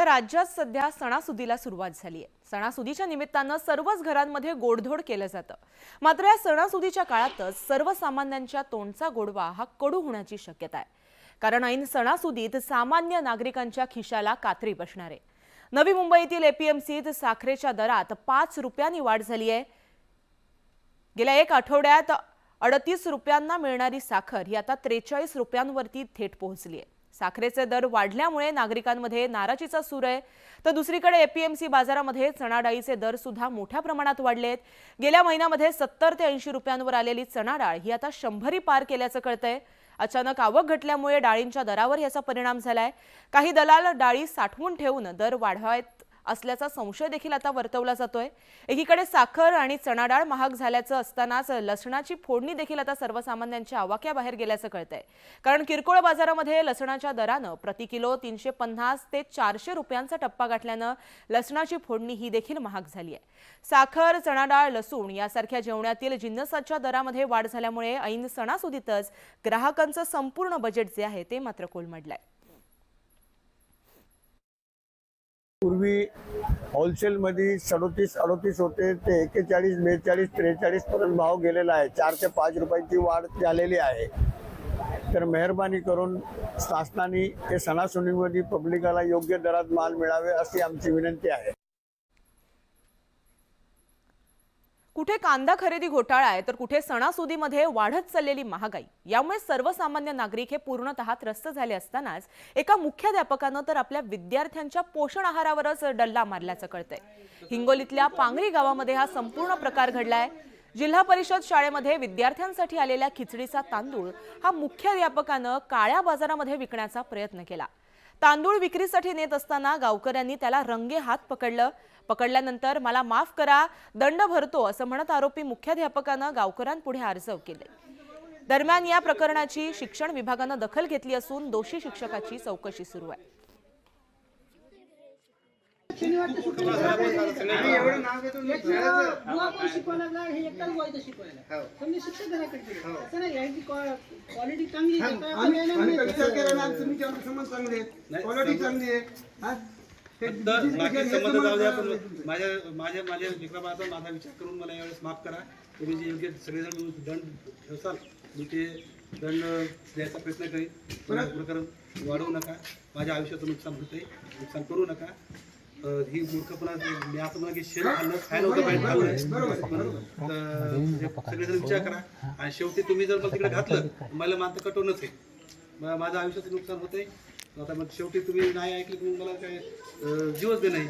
तर राज्यात सध्या सणासुदीला सुरुवात झाली आहे सणासुदीच्या निमित्तानं सर्वच घरांमध्ये गोडधोड केलं जातं. मात्र या सणासुदीच्या काळातच सर्वसामान्यांच्या तोंडचा गोडवा हा कडू होण्याची शक्यता आहे. कारण ऐन सणासुदीत सामान्य नागरिकांच्या खिशाला कात्री बसणार. आहे नवी मुंबईतील एपीएमसीत साखरेच्या दरात पाच रुपयांनी वाढ झाली आहे. गेल्या एक आठवड्यात अडतीस रुपयांना मिळणारी साखर ही आता त्रेचाळीस रुपयांवरती थेट पोहोचली आहे साखरेचे दर वाढल्यामुळे नागरिकांमध्ये नाराजीचा सूर आहे. तर दुसरीकडे एपीएमसी बाजारामध्ये चणाडाळीचे दर सुद्धा मोठ्या प्रमाणात वाढलेत. गेल्या महिन्यामध्ये सत्तर ते ऐंशी रुपयांवर आलेली चणा डाळ ही आता शंभरी पार केल्याचं कळतंय. अचानक आवक घटल्यामुळे डाळींच्या दरावर याचा परिणाम झालाय. काही दलाल डाळी साठवून ठेवून दर वाढवायत असल्याचा संशय देखील आता वर्तवला जातोय. एकीकडे साखर आणि चणाडाळ महाग झाल्याचं असतानाच लसणाची फोडणी देखील आता सर्वसामान्यांच्या आवाक्याबाहेर गेल्याचं कळतंय. कारण किरकोळ बाजारामध्ये लसणाच्या दरानं प्रति किलो तीनशे पन्नास ते चारशे रुपयांचा टप्पा गाठल्यानं लसणाची फोडणी ही देखील महाग झाली आहे साखर चणाडाळ लसूण यासारख्या जेवणातील जिन्नसाच्या दरामध्ये वाढ झाल्यामुळे ऐन सणासुदीतच ग्राहकांचं संपूर्ण बजेट जे आहे ते मात्र कोलमडलंय. पूर्वी होलसेलमध्ये सदोतीस अडोतीस होते ते एक्केचाळीस बेचाळीस त्रेचाळीसपर्यंत भाव गेलेला आहे. चार ते पाच रुपयाची वाढ झालेली आहे. तर मेहरबानी करून शासनाने ते सणासुदीमध्ये पब्लिकाला योग्य दरात माल मिळावे अशी आमची विनंती आहे. कुठे कांदा खरेदी घोटाळा आहे तर कुठे सणासुदीमध्ये वाढत चाललेली महागाई. यामुळे सर्वसामान्य नागरिक हे पूर्णतः त्रस्त झाले असतानाच एका मुख्याध्यापकानं तर आपल्या विद्यार्थ्यांच्या पोषण आहारावरच डल्ला मारल्याचं कळतंय. हिंगोलीतल्या पांगरी गावामध्ये हा संपूर्ण प्रकार घडलाय. जिल्हा परिषद शाळेमध्ये विद्यार्थ्यांसाठी आलेल्या खिचडीचा तांदूळ हा मुख्याध्यापकानं काळ्या बाजारामध्ये विकण्याचा प्रयत्न केला. तांदूळ विक्रीसाठी नेत असताना गावकऱ्यांनी त्याला रंगे हात पकडलं. पकडल्यानंतर मला माफ करा दंड भरतो असं म्हणत आरोपी मुख्याध्यापकानं गावकऱ्यांपुढे अर्ज केले. दरम्यान या प्रकरणाची शिक्षण विभागानं दखल घेतली असून दोषी शिक्षकाची चौकशी सुरू आहे. शिकवायला हे एकटाच शिक्षक घराकडे असं नाही यांची क्वालिटी चांगली क्वालिटी चांगली आहे माझ्या माझ्या माझ्या विक्रमाचा माझा विचार करून मला यावेळेस माफ करा तुम्ही जे योग्य सगळेजण मिळून दंड ठेवसाल मी ते दंड द्यायचा प्रयत्न करीन प्रकरण वाढवू नका माझ्या आयुष्याचं नुकसान होतंय नुकसान करू नका ही मूर्खपणा मी असं म्हणा की शेण खाल्लं खायला होतं पाहिजे खाल्लं. तर हे सगळेजण विचार करा. आणि शेवटी तुम्ही जर मला तिकडे घातलं मला मानतं कटवणच आहे. म- माझं आयुष्याचं नुकसान होतंय. आता मग शेवटी तुम्ही नाही ऐकलं मग मला काय जीवच दे नाही